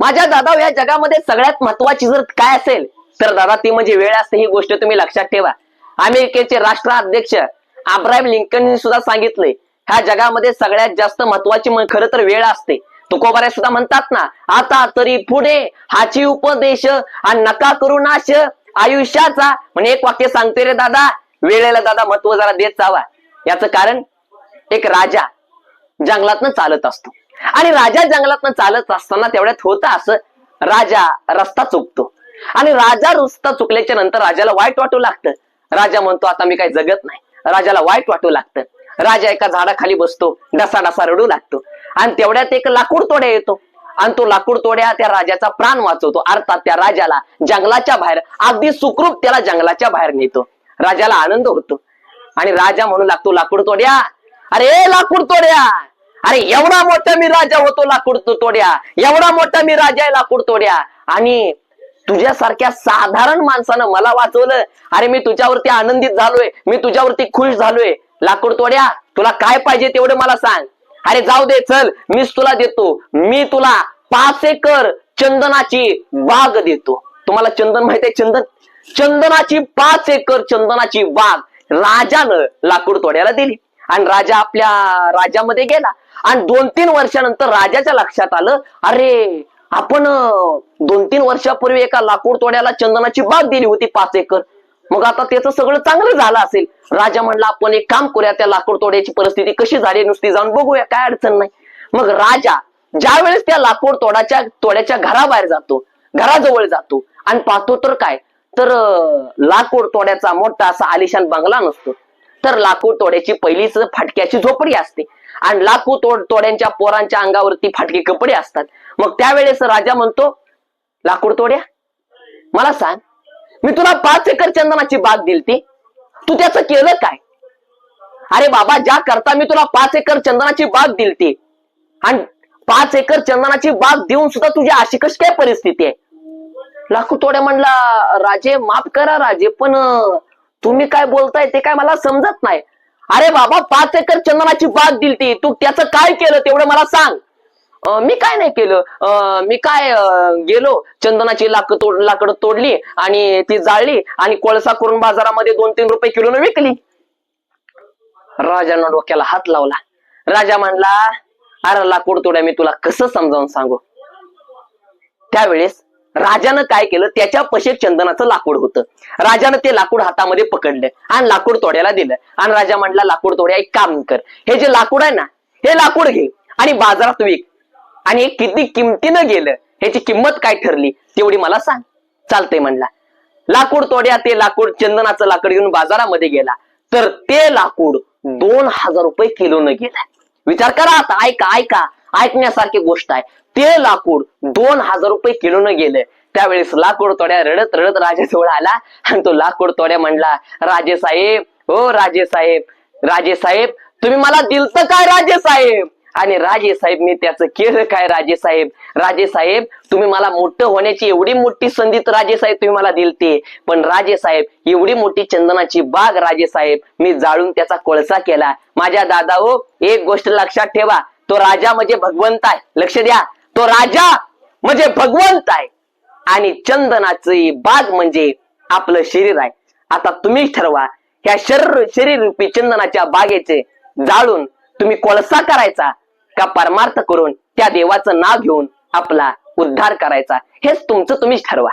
माझ्या दादा या जगामध्ये सगळ्यात महत्वाची जर काय असेल तर दादा ती म्हणजे वेळ असते ही गोष्ट तुम्ही लक्षात ठेवा. अमेरिकेचे राष्ट्राध्यक्ष अब्राहिम लिंकन सुद्धा सांगितले ह्या जगामध्ये सगळ्यात जास्त महत्वाची खरं तर वेळ असते. तुकोबारे सुद्धा म्हणतात ना आता तरी पुढे हाची उपदेश आणि नका करू नाश आयुष्याचा. म्हणजे एक वाक्य सांगते रे दादा वेळेला दादा महत्त्व जरा देत जावा. याचं कारण एक राजा जंगलातनं चालत असतो. आणि राजा जंगलातनं चालत असताना तेवढ्यात होतं असं राजा रस्ता चुकतो. आणि राजा रस्ता चुकल्याच्या नंतर राजाला वाईट वाटू लागतं. राजा म्हणतो आता मी काही जगत नाही. राजाला वाईट वाटू लागतं. राजा एका झाडाखाली बसतो डसा डसा रडू लागतो. आणि तेवढ्यात एक लाकूड तोड्या येतो. आणि तो लाकूड तोड्या त्या राजाचा प्राण वाचवतो. अर्थात त्या राजाला जंगलाच्या बाहेर अगदी सुखरूप त्याला जंगलाच्या बाहेर नेतो. राजाला आनंद होतो. आणि राजा म्हणू लागतो लाकूड तोड्या. अरे लाकूड तोड्या. अरे एवढा मोठा मी राजा होतो लाकूड तोड्या. एवढा मोठा मी राजा आहे लाकूड तोड्या. आणि तुझ्यासारख्या साधारण माणसानं मला वाचवलं अरे मी तुझ्यावरती आनंदित झालोय मी तुझ्यावरती खुश झालोय. लाकूड तोड्या तुला काय पाहिजे तेवढं मला सांग. अरे जाऊ दे चल मीच तुला देतो. मी तुला पाच एकर चंदनाची बाग देतो. तुम्हाला चंदन माहीत आहे चंदन? चंदनाची पाच एकर चंदनाची बाग राजानं लाकूड तोड्याला दिली. आणि राजा आपल्या राज्यामध्ये गेला. आणि दोन तीन वर्षानंतर राजाच्या लक्षात आलं अरे आपण दोन तीन वर्षापूर्वी एका लाकूड तोड्याला चंदनाची बाग दिली होती पाच एकर. मग आता त्याचं सगळं चांगलं झालं असेल. राजा म्हणला आपण एक काम करूया त्या लाकूड तोड्याची परिस्थिती कशी झाली नुसती जाऊन बघूया काय अडचण नाही. मग राजा ज्या वेळेस त्या लाकूड तोडाच्या तोड्याच्या घराबाहेर जातो घराजवळ जातो. आणि पाहतो तर काय? तर लाकूड तोड्याचा मोठा असा आलिशान बंगला नसतो. तर लाकूड तोड्याची पहिलीच फाटक्याची झोपडी असते. आणि लाकूड तोड तोड्यांच्या पोरांच्या अंगावरती फाटके कपडे असतात. मग त्यावेळेस राजा म्हणतो लाकूड तोड्या? मला सांग मी तुला पाच एकर चंदनाची बाग दिलती. तू त्याचं केलं काय? अरे बाबा ज्या करता मी तुला पाच एकर चंदनाची बाग दिलती. आणि पाच एकर चंदनाची बाग देऊन सुद्धा तुझी अशी कशी काय परिस्थिती आहे? लाकूड तोड्या म्हणला राजे माफ करा राजे पण तुम्ही काय बोलताय ते काय मला समजत नाही. अरे बाबा पाच एकर चंदनाची बाग दिलती. तू त्याचं काय केलं तेवढं मला सांग. मी काय नाही केलं. अं, मी काय गेलो चंदनाची लाकड तोड लाकडं तोडली आणि ती जाळली आणि कोळसा करून बाजारामध्ये दोन तीन रुपये किलोनं विकली. राजानं डोक्याला हात लावला. राजा म्हणला अरे लाकूड तोड्या मी तुला कसं समजावून सांगू? त्यावेळेस राजानं काय केलं? त्याच्या पशेक चंदनाचं लाकूड होतं. राजानं ते लाकूड हातामध्ये पकडलं आणि लाकूड तोड्याला दिलं. आणि राजा म्हणला लाकूड तोड्या एक काम कर. हे जे लाकूड आहे ना हे लाकूड घे आणि बाजारात विक. आणि हे किती किमतीनं गेलं ह्याची किंमत काय ठरली तेवढी मला सांग. चालतंय म्हणला. लाकूड तोड्या ते लाकूड चंदनाचं लाकूड घेऊन बाजारामध्ये गेला. तर ते लाकूड दोन हजार रुपये किलोनं गेलं. विचार करा आता ऐका ऐका. ऐकण्यासारखी गोष्ट आहे. ते लाकूड दोन हजार रुपये किलोनं गेलं. त्यावेळेस लाकूड तोड्या रडत रडत राजेजवळ आला आणि तो लाकूड तोड्या म्हणला राजे साहेब हो राजे साहेब राजे साहेब तुम्ही मला दिलत काय राजे साहेब आणि राजे साहेब मी त्याचं केलं काय राजे साहेब राजे साहेब तुम्ही मला मोठं होण्याची एवढी मोठी संधी तर राजे साहेब तुम्ही मला दिलते. पण राजे साहेब एवढी मोठी चंदनाची बाग राजे साहेब मी जाळून त्याचा कोळसा केला. माझ्या दादा हो एक गोष्ट लक्षात ठेवा तो राजा म्हणजे भगवंत आहे. लक्ष द्या. तो राजा म्हणजे भगवंत आहे. आणि चंदनाची बाग म्हणजे आपलं शरीर आहे. आता तुम्हीच ठरवा ह्या शरीर शरीर रूपी चंदनाच्या बागेचे जाळून तुम्ही कोळसा करायचा का परमार्थ करून त्या देवाचं नाव घेऊन आपला उद्धार करायचा? हेच तुमचं तुम्हीच ठरवा.